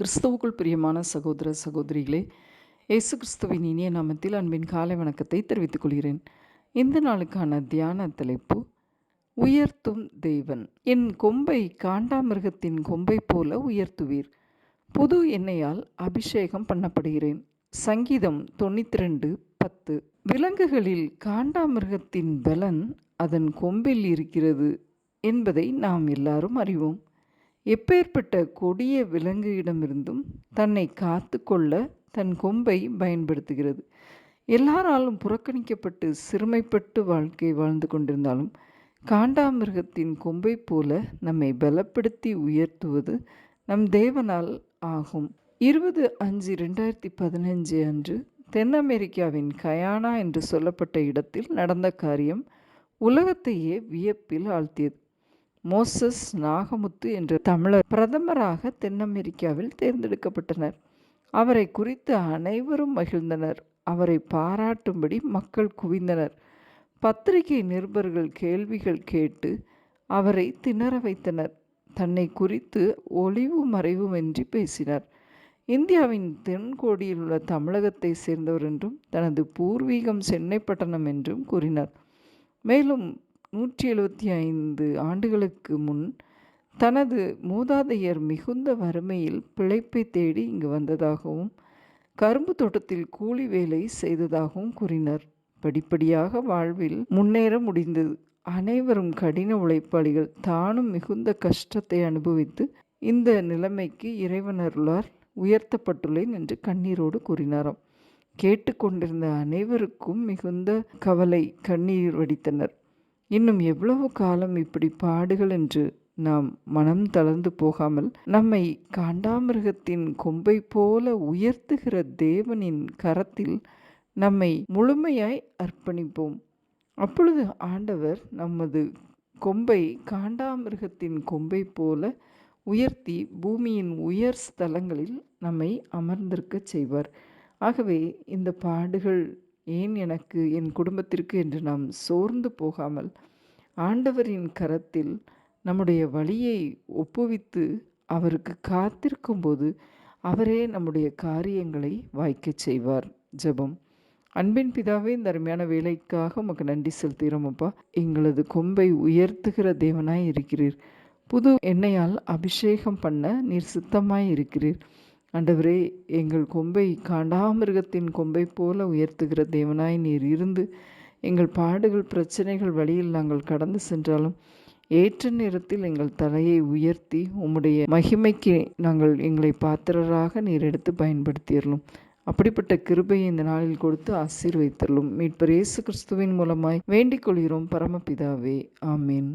கிறிஸ்துவுக்குள் பிரியமான சகோதர சகோதரிகளே இயேசு கிறிஸ்துவின் இனிய நாமத்தில் அன்பின் காலை வணக்கத்தை தெரிவித்துக் கொள்கிறேன். இந்த நாளுக்கான தியான தலைப்பு உயர்த்தும் தேவன். என் கொம்பை காண்டாமிருகத்தின் கொம்பை போல உயர்த்துவீர். புது எண்ணெயால் அபிஷேகம் பண்ணப்படுகிறேன். சங்கீதம் தொண்ணூற்றி ரெண்டு பத்து. விலங்குகளில் காண்டாமிருகத்தின் பலன் அதன் கொம்பில் இருக்கிறது என்பதை நாம் எல்லாரும் அறிவோம். எப்பேற்பட்ட கொடிய விலங்குகளிடமிருந்தும் தன்னை காத்து கொள்ள தன் கொம்பை பயன்படுத்துகிறது. எல்லாராலும் புறக்கணிக்கப்பட்டு சிறுமைப்பட்டு வாழ்க்கை வாழ்ந்து கொண்டிருந்தாலும் காண்டாமிருகத்தின் கொம்பை போல நம்மை பலப்படுத்தி உயர்த்துவது நம் தேவனால் ஆகும். இருபது அஞ்சு ரெண்டாயிரத்தி பதினஞ்சு அன்று தென் அமெரிக்காவின் கயானா என்று சொல்லப்பட்ட இடத்தில் நடந்த காரியம் உலகத்தையே வியப்பில் ஆழ்த்தியது. மோசஸ் நாகமுத்து என்ற தமிழர் பிரதமராக தென் அமெரிக்காவில் தேர்ந்தெடுக்கப்பட்டனர். அவரை குறித்து அனைவரும் மகிழ்ந்தனர். அவரை பாராட்டும்படி மக்கள் குவிந்தனர். பத்திரிகை நிருபர்கள் கேள்விகள் கேட்டு அவரை திணற வைத்தனர். தன்னை குறித்து ஒளிவு மறைவுமின்றி பேசினார். இந்தியாவின் தென்கோடியில் உள்ள தமிழகத்தை சேர்ந்தவர் என்றும் தனது பூர்வீகம் சென்னைப்பட்டணம் என்றும் கூறினார். மேலும் நூற்றி எழுபத்தி ஐந்து ஆண்டுகளுக்கு முன் தனது மூதாதையர் மிகுந்த வறுமையில் பிழைப்பை தேடி இங்கு வந்ததாகவும் கரும்பு தோட்டத்தில் கூலி வேலை செய்ததாகவும் கூறினார். படிப்படியாக வாழ்வில் முன்னேற முடிந்தது. அனைவரும் கடின உழைப்பாளிகள். தானும் மிகுந்த கஷ்டத்தை அனுபவித்து இந்த நிலைமைக்கு இறைவனருளார் உயர்த்தப்பட்டுள்ளேன் என்று கண்ணீரோடு கூறினாராம். கேட்டுக்கொண்டிருந்த அனைவருக்கும் மிகுந்த கவலை கண்ணீர் வடித்தனர். இன்னும் எவ்வளவு காலம் இப்படி பாடுகள் என்று நாம் மனம் தளர்ந்து போகாமல் நம்மை காண்டாமிருகத்தின் கொம்பை போல உயர்த்துகிற தேவனின் கரத்தில் நம்மை முழுமையாய் அர்ப்பணிப்போம். அப்பொழுது ஆண்டவர் நமது கொம்பை காண்டாமிருகத்தின் கொம்பை போல உயர்த்தி பூமியின் உயர் ஸ்தலங்களில் நம்மை அமர்ந்திருக்க செய்வார். ஆகவே இந்த பாடுகள் ஏன் எனக்கு என் குடும்பத்திற்கு என்று நாம் சோர்ந்து போகாமல் ஆண்டவரின் கரத்தில் நம்முடைய வழியை ஒப்புவித்து அவருக்கு காத்திருக்கும்போது அவரே நம்முடைய காரியங்களை வாய்க்கச் செய்வார். ஜெபம். அன்பின் பிதாவே இந்த அருமையான வேலைக்காக உமக்கு நன்றி செலுத்துகிறோம் அப்பா. எங்களது கொம்பை உயர்த்துகிற தேவனாய் இருக்கிறீர். புது எண்ணெயால் அபிஷேகம் பண்ண நீர் சுத்தமாய் இருக்கிறீர். ஆண்டவரே எங்கள் கொம்பை காண்டாமிருகத்தின் கொம்பை போல உயர்த்துகிற தேவனாய் நீர் இருந்து எங்கள் பாடுகள் பிரச்சனைகள் வழியில் நாங்கள் கடந்து சென்றாலும் ஏற்ற நேரத்தில் எங்கள் தலையை உயர்த்தி உம்முடைய மகிமைக்கு நாங்கள் எங்களை பாத்திரராக நீர் எடுத்து பயன்படுத்திடலும் அப்படிப்பட்ட கிருபையை இந்த நாளில் கொடுத்து ஆசீர்வைத்தள்ளும் மீட்பர் இயேசு கிறிஸ்துவின் மூலமாய் வேண்டிக் கொள்கிறோம். பரமபிதாவே ஆமீன்.